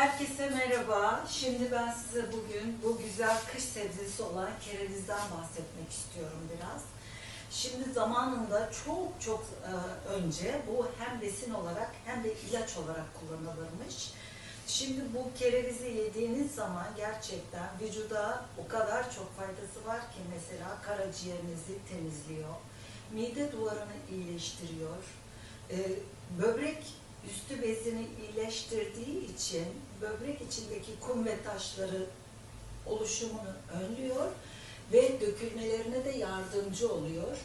Herkese merhaba. Şimdi ben size bugün bu güzel kış sebzesi olan kerevizden bahsetmek istiyorum biraz. Şimdi zamanında çok çok e, önce bu hem besin olarak hem de ilaç olarak kullanılırmış. Şimdi bu kerevizi yediğiniz zaman gerçekten vücuda o kadar çok faydası var ki mesela karaciğerinizi temizliyor, mide duvarını iyileştiriyor, e, böbrek üstü bezini iyileştirdiği için böbrek içindeki kum ve taşları oluşumunu önlüyor ve dökülmelerine de yardımcı oluyor.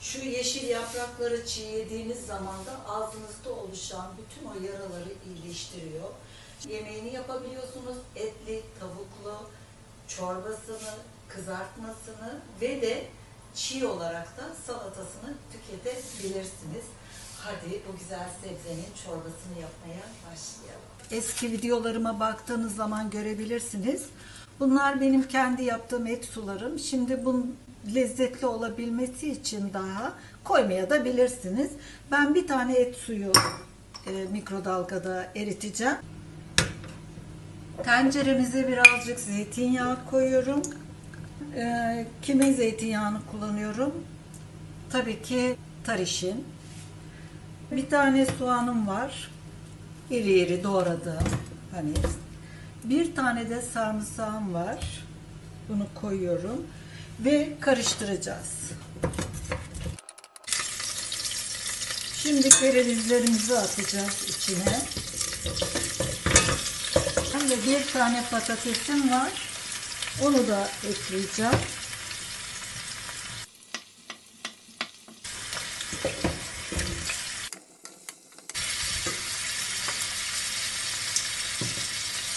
Şu yeşil yaprakları çiğnediğiniz zaman da ağzınızda oluşan bütün o yaraları iyileştiriyor. Yemeğini yapabiliyorsunuz etli, tavuklu, çorbasını, kızartmasını ve de çiğ olarak da salatasını tüketebilirsiniz. Hadi bu güzel sebzenin çorbasını yapmaya başlayalım. Eski videolarıma baktığınız zaman görebilirsiniz. Bunlar benim kendi yaptığım et sularım. Şimdi bunun lezzetli olabilmesi için daha koymaya da bilirsiniz. Ben bir tane et suyu e, mikrodalgada eriteceğim. Tenceremize birazcık zeytinyağı koyuyorum. E, kimin zeytinyağını kullanıyorum? Tabii ki tarişin. Bir tane soğanım var. İri iri doğradım. Hani bir tane de sarımsağım var. Bunu koyuyorum ve karıştıracağız. Şimdi kerevizlerimizi atacağız içine. Hem de bir tane patatesim var. Onu da ekleyeceğim.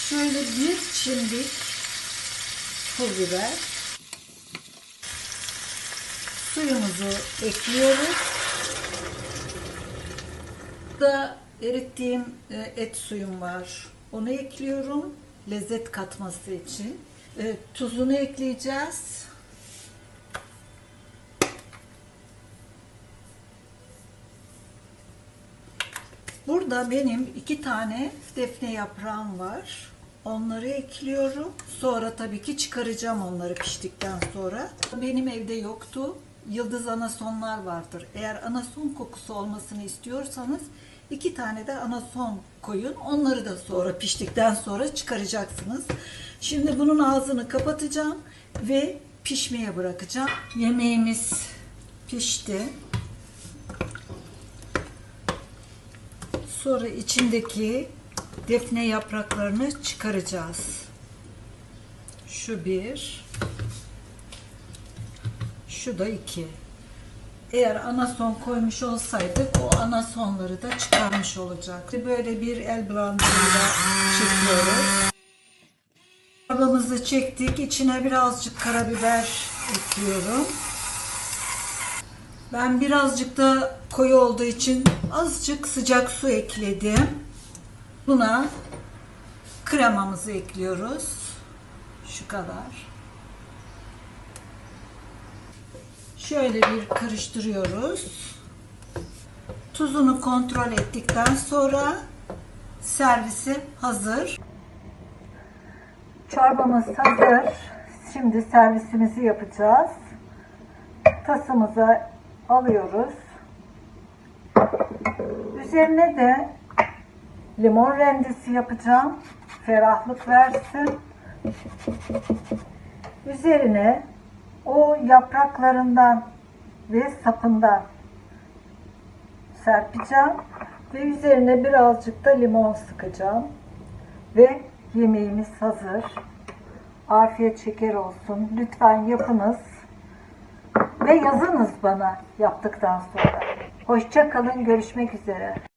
Şöyle bir çimdik pul biber. Suyumuzu ekliyoruz. Da erittiğim e, et suyum var. Onu ekliyorum. Lezzet katması için. E, Tuzunu ekleyeceğiz. Burada benim iki tane defne yaprağım var. Onları ekliyorum. Sonra tabii ki çıkaracağım onları piştikten sonra. Benim evde yoktu. Yıldız anasonlar vardır. Eğer anason kokusu olmasını istiyorsanız iki tane de anason koyun. Onları da sonra piştikten sonra çıkaracaksınız. Şimdi bunun ağzını kapatacağım ve pişmeye bırakacağım. Yemeğimiz pişti. Sonra içindeki defne yapraklarını çıkaracağız. Şu bir. Şu da iki. Eğer anason koymuş olsaydık o anasonları da çıkarmış olacaktı. Böyle bir el blandırıyla çekiyoruz. Çorbamızı çektik. İçine birazcık karabiber ekliyorum. Ben birazcık da koyu olduğu için azıcık sıcak su ekledim. Buna kremamızı ekliyoruz. Şu kadar. Şöyle bir karıştırıyoruz. Tuzunu kontrol ettikten sonra servisi hazır. Çorbamız hazır. Şimdi servisimizi yapacağız. Tasımıza alıyoruz. Üzerine de limon rendesi yapacağım. Ferahlık versin. Üzerine o yapraklarından ve sapından serpeceğim ve üzerine birazcık da limon sıkacağım. Ve yemeğimiz hazır. Afiyet şeker olsun. Lütfen yapınız ve yazınız bana yaptıktan sonra. Hoşça kalın, görüşmek üzere.